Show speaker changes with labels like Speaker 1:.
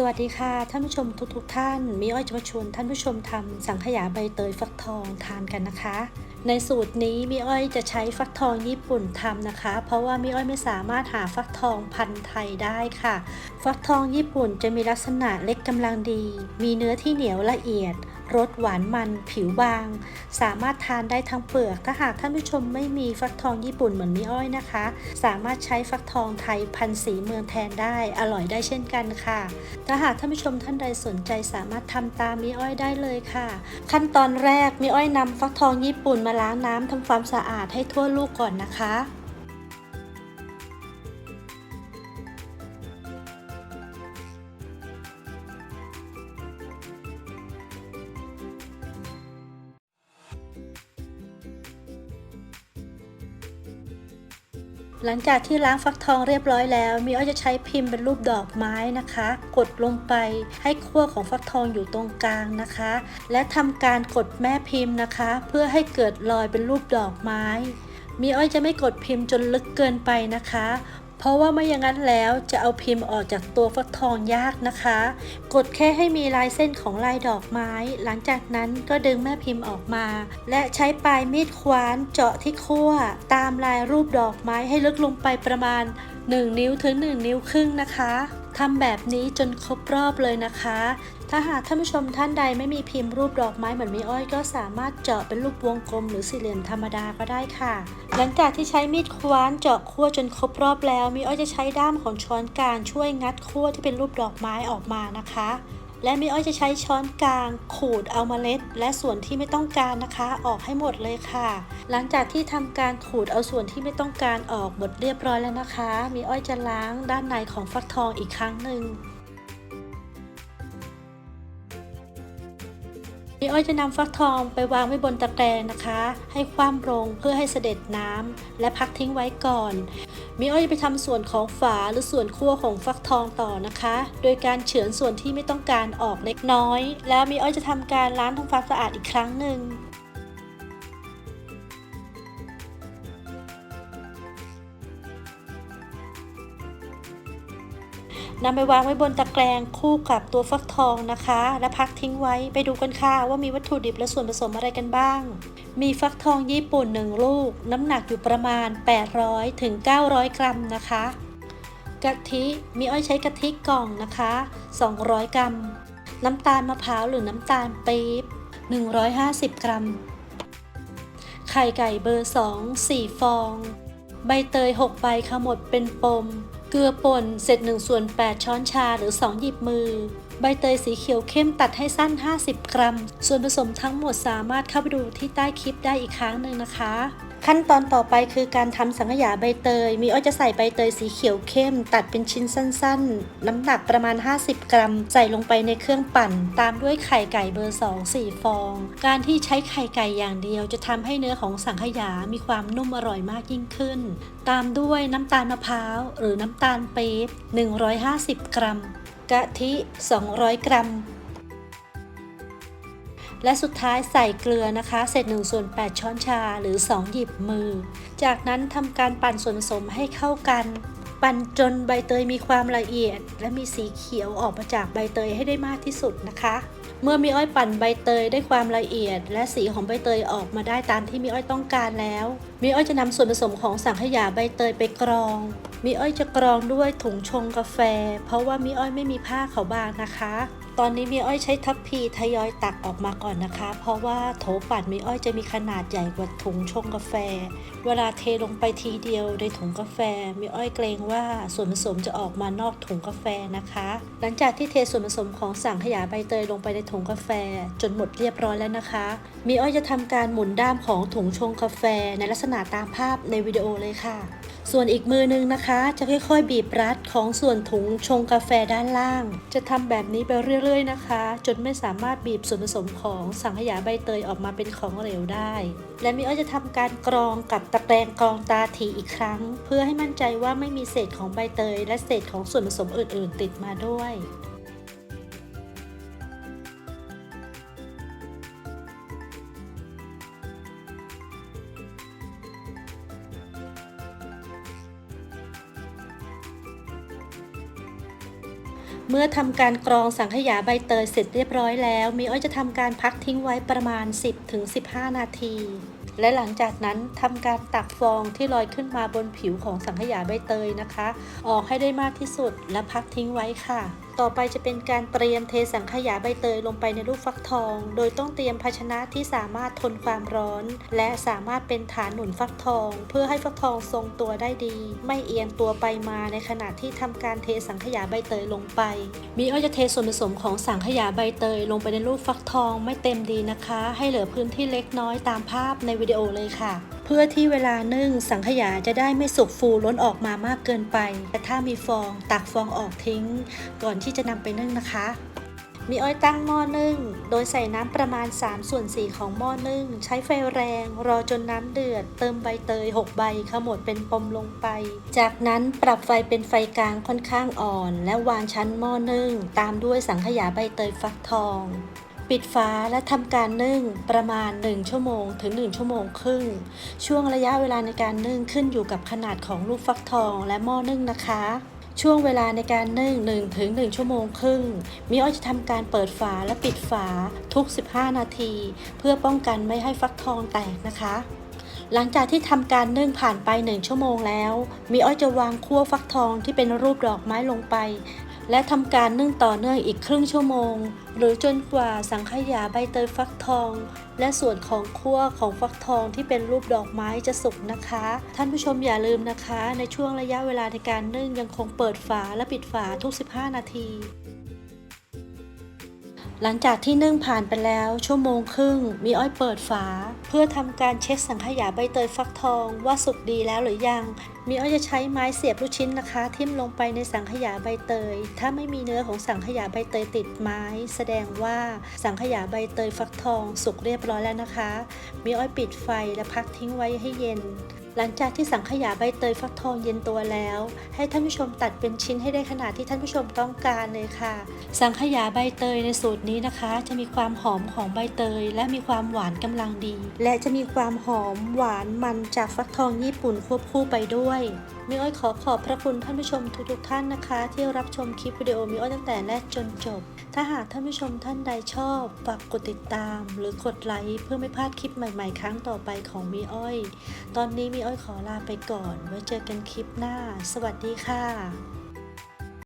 Speaker 1: สวัสดีค่ะ ท่านผู้ชมทุกๆทท่าน มีอ้อยจะมาชวนท่านผู้ชมทำสังขยาใบเตยฟักทองทานกันนะคะ ในสูตรนี้มีอ้อยจะใช้ฟักทองญี่ปุ่นทำนะคะ เพราะว่ามีอ้อยไม่สามารถหาฟักทองพันธุ์ไทยได้ค่ะ ฟักทองญี่ปุ่นจะมีลักษณะเล็กกำลังดี มีเนื้อที่เหนียวละเอียด รสหวานมันผิวบาง สามารถทานได้ทั้งเปลือก ถ้าหากท่านผู้ชมไม่มีฟักทองญี่ปุ่นเหมือนมีอ้อยนะคะ สามารถใช้ฟักทองไทยพันธุ์สีเมืองแทนได้อร่อยได้เช่นกันค่ะ ถ้าหากท่านผู้ชมท่านใดสนใจสามารถทำตามมีอ้อยได้เลยค่ะ ขั้นตอนแรกมีอ้อยนำฟักทองญี่ปุ่นมาล้างน้ำทำความสะอาดให้ทั่วลูกก่อนนะคะ หลังจากที่ล้างฟักทองเรียบร้อยแล้ว มีอ้อยจะใช้พิมพ์เป็นรูปดอกไม้นะคะ กดลงไปให้ขั้วของฟักทองอยู่ตรงกลางนะคะ และทำการกดแม่พิมพ์นะคะ เพื่อให้เกิดรอยเป็นรูปดอกไม้ มีอ้อยจะไม่กดพิมพ์จนลึกเกินไปนะคะ เพราะว่าไม่อย่างนั้นแล้วจะเอาพิมพ์ออกจากตัวฟักทองยากนะคะ กดแค่ให้มีลายเส้นของลายดอกไม้ หลังจากนั้นก็ดึงแม่พิมพ์ออกมา และใช้ปลายมีดคว้านเจาะที่ขั้วตามลายรูปดอกไม้ให้ลึกลงไปประมาณ 1 นิ้วถึง 1 นิ้วครึ่งนะคะ ทำแบบนี้จนครบรอบเลยนะคะ ถ้าหากท่านผู้ชมท่านใดไม่มีพิมพ์รูปดอกไม้เหมือนมีอ้อยก็สามารถเจาะเป็นรูปวงกลมหรือสี่เหลี่ยมธรรมดาก็ได้ค่ะ หลังจากที่ใช้มีดคว้านเจาะขั้วจนครบรอบแล้ว มีอ้อยจะใช้ด้ามของช้อนกลางช่วยงัดขั้วที่เป็นรูปดอกไม้ออกมานะคะ และมีอ้อยจะใช้ช้อนกลาง ขูดเอาเมล็ด และส่วนที่ไม่ต้องการนะคะ ออกให้หมดเลยค่ะ หลังจากที่ทำการขูดเอาส่วนที่ไม่ต้องการออกหมดเรียบร้อยแล้วนะคะมีอ้อยจะล้างด้านในของฟักทองอีกครั้งหนึ่ง มีอ้อยจะนำฟักทองไปวางไว้บนตะแกรงนะคะ ให้คว่ำลงเพื่อให้เสด็จน้ำและพักทิ้งไว้ก่อนมีอ้อยจะไปทำส่วนของฝาหรือส่วนขั้วของฟักทองต่อนะคะ โดยการเฉือนส่วนที่ไม่ต้องการออกเล็กน้อย แล้วมีอ้อยจะทำการล้างทำความสะอาดอีกครั้งหนึ่ง นำไปวางไว้บนตะแกรงคู่กับตัวฟักทองนะคะ และพักทิ้งไว้ไปดูกันค่ะว่ามีวัตถุดิบและส่วนผสมอะไรกันบ้าง มีฟักทองญี่ปุ่น 1 ลูก น้ำหนักอยู่ประมาณ 800ถึง900 กรัมนะคะกะทิมีอ้อยใช้กะทิกล่องนะคะ 200 กรัม น้ำตาลมะพร้าวหรือน้ำตาลปี๊บ150 กรัม ไข่ไก่เบอร์ 2 4 ฟอง ใบเตย 6 ใบขมดเป็นปม เกลือป่นเศษ1ส่วน 8 ช้อนชาหรือ 2 หยิบมือ ใบเตยสีเขียวเข้มตัดให้สั้น 50 กรัม ส่วนผสมทั้งหมดสามารถเข้าไปดูที่ใต้คลิปได้อีกครั้งหนึ่งนะคะ ขั้นตอนต่อไปคือการทำสังขยาใบเตย มีอ้อยจะใส่ใบเตยสีเขียวเข้ม ตัดเป็นชิ้นสั้นๆ น้ำหนักประมาณ 50 กรัม ใส่ลงไปในเครื่องปั่น ตามด้วยไข่ไก่เบอร์ 2 4 ฟอง การที่ใช้ไข่ไก่อย่างเดียว จะทำให้เนื้อของสังขยามีความนุ่มอร่อยมากยิ่งขึ้น ตามด้วยน้ำตาลมะพร้าว หรือน้ำตาลปี๊บ150 กรัม กะทิ 200 กรัม และสุดท้ายใส่เกลือนะคะเศษ1ส่วน8ช้อนชาหรือ 2 หยิบมือ จากนั้นทำการปั่นส่วนผสมให้เข้ากัน ปั่นจนใบเตยมีความละเอียด และมีสีเขียวออกมาจากใบเตยให้ได้มากที่สุดนะคะ เมื่อมีอ้อยปั่นใบเตยได้ความละเอียด และสีของใบเตยออกมาได้ตามที่มีอ้อยต้องการแล้ว มีอ้อยจะนำส่วนผสมของสังขยาใบเตยไปกรอง มีอ้อยจะกรองด้วยถุงชงกาแฟ เพราะว่ามีอ้อยไม่มีผ้าขาวบางนะคะ ตอนนี้มีอ้อยใช้ทัพพีทยอยตักออกมาก่อนนะคะ เพราะว่าโถปั่นมีอ้อยจะมีขนาดใหญ่กว่าถุงชงกาแฟ เวลาเทลงไปทีเดียวในถุงกาแฟ มีอ้อยเกรงว่าส่วนผสมจะออกมานอกถุงกาแฟนะคะ หลังจากที่เทส่วนผสมของสังขยาใบเตยลงไปในถุงกาแฟ จนหมดเรียบร้อยแล้วนะคะ มีอ้อยจะทำการหมุนด้ามของถุงชงกาแฟในลักษณะตามภาพในวิดีโอเลยค่ะ ส่วนอีกมือนึงนะคะ จะค่อยๆ บีบรัดของส่วนถุงชงกาแฟด้านล่าง จะทำแบบนี้ไปเรื่อยๆนะคะ จนไม่สามารถบีบส่วนผสมของสังขยาใบเตยออกมาเป็นของเหลวได้ และมีอ้อยจะทำการกรองกับตะแกรงกรองตาถีอีกครั้ง เพื่อให้มั่นใจว่าไม่มีเศษของใบเตย และเศษของส่วนผสมอื่น ๆ ติดมาด้วย เมื่อทำการกรองสังขยาใบเตยเสร็จเรียบร้อยแล้ว มีอ้อยจะทำการพักทิ้งไว้ประมาณ 10-15 นาที และหลังจากนั้นทำการตักฟองที่ลอยขึ้นมาบนผิวของสังขยาใบเตยนะคะ ออกให้ได้มากที่สุดและพักทิ้งไว้ค่ะ ต่อไปจะเป็นการเตรียมเทสังขยาใบเตยลงไปในลูกฟักทอง โดยต้องเตรียมภาชนะที่สามารถทนความร้อน และสามารถเป็นฐานหนุนฟักทอง เพื่อให้ฟักทองทรงตัวได้ดี ไม่เอียงตัวไปมาในขณะที่ทำการเทสังขยาใบเตยลงไป มีอ้อยจะเทส่วนผสมของสังขยาใบเตยลงไปในลูกฟักทองไม่เต็มดีนะคะ ให้เหลือพื้นที่เล็กน้อยตามภาพในวิดีโอเลยค่ะ เพื่อที่เวลานึ่งสังขยาจะได้ไม่สุกฟูล้นออกมามากเกินไป แต่ถ้ามีฟองตักฟองออกทิ้ง ก่อนที่จะนำไปนึ่งนะคะ มีอ้อยตั้งหม้อนึ่ง โดยใส่น้ำประมาณ 3 ส่วน 4 ของหม้อนึ่ง ใช้ไฟแรง รอจนน้ำเดือด เติมใบเตย 6 ใบขมวดเป็นปมลงไป จากนั้นปรับไฟเป็นไฟกลางค่อนข้างอ่อน และวางชั้นหม้อนึ่ง ตามด้วยสังขยาใบเตยฟักทอง ปิดฝาและทำการนึ่งประมาณ 1 ชั่วโมง ถึง 1 ชั่วโมงครึ่ง ช่วงระยะเวลาในการนึ่งขึ้นอยู่กับขนาดของลูกฟักทองและหม้อนึ่งนะคะ ช่วงเวลาในการนึ่ง1ถึง1ชั่วโมงครึ่งมีอ้อยจะทำการเปิดฝาและปิดฝาทุก 15 นาที เพื่อป้องกันไม่ให้ฟักทองแตกนะคะหลังจากที่ทำการนึ่งผ่านไป 1 ชั่วโมงแล้ว มีอ้อยจะวางคั่วฟักทองที่เป็นรูปดอกไม้ลงไป และทำการนึ่งต่อเนื่องอีกครึ่งชั่วโมง หรือจนกว่าสังขยาใบเตยฟักทอง และส่วนของคั่วของฟักทองที่เป็นรูปดอกไม้จะสุกนะคะ ท่านผู้ชมอย่าลืมนะคะ ในช่วงระยะเวลาในการนึ่งยังคงเปิดฝาและปิดฝาทุก 15 นาที หลังจากที่นึ่งผ่านไปแล้วชั่วโมงครึ่ง มีอ้อยเปิดฝา เพื่อทำการเช็คสังขยาใบเตยฟักทองว่าสุกดีแล้วหรือยัง มีอ้อยจะใช้ไม้เสียบลูกชิ้นนะคะ ทิ่มลงไปในสังขยาใบเตย ถ้าไม่มีเนื้อของสังขยาใบเตยติดไม้ แสดงว่าสังขยาใบเตยฟักทองสุกเรียบร้อยแล้วนะคะ มีอ้อยปิดไฟและพักทิ้งไว้ให้เย็น หลังจากที่สังขยาใบเตยฟักทองเย็นตัวแล้ว ให้ท่านผู้ชมตัดเป็นชิ้นให้ได้ขนาดที่ท่านผู้ชมต้องการเลยค่ะ สังขยาใบเตยในสูตรนี้นะคะ จะมีความหอมของใบเตย และมีความหวานกำลังดี และจะมีความหอมหวานมันจากฟักทองญี่ปุ่นควบคู่ไปด้วยมิอ้อยขอขอบพระคุณท่านผู้ชมทุกๆท่านนะคะ ที่รับชมคลิปวิดีโอมิอ้อยตั้งแต่แรกจนจบ ถ้าหากท่านผู้ชมท่านใดชอบฝากกดติดตาม หรือกดไลค์เพื่อไม่พลาดคลิปใหม่ ๆ ครั้งต่อไปของมีอ้อย ตอนนี้มีอ้อยขอลาไปก่อน ไว้เจอกันคลิปหน้า สวัสดีค่ะ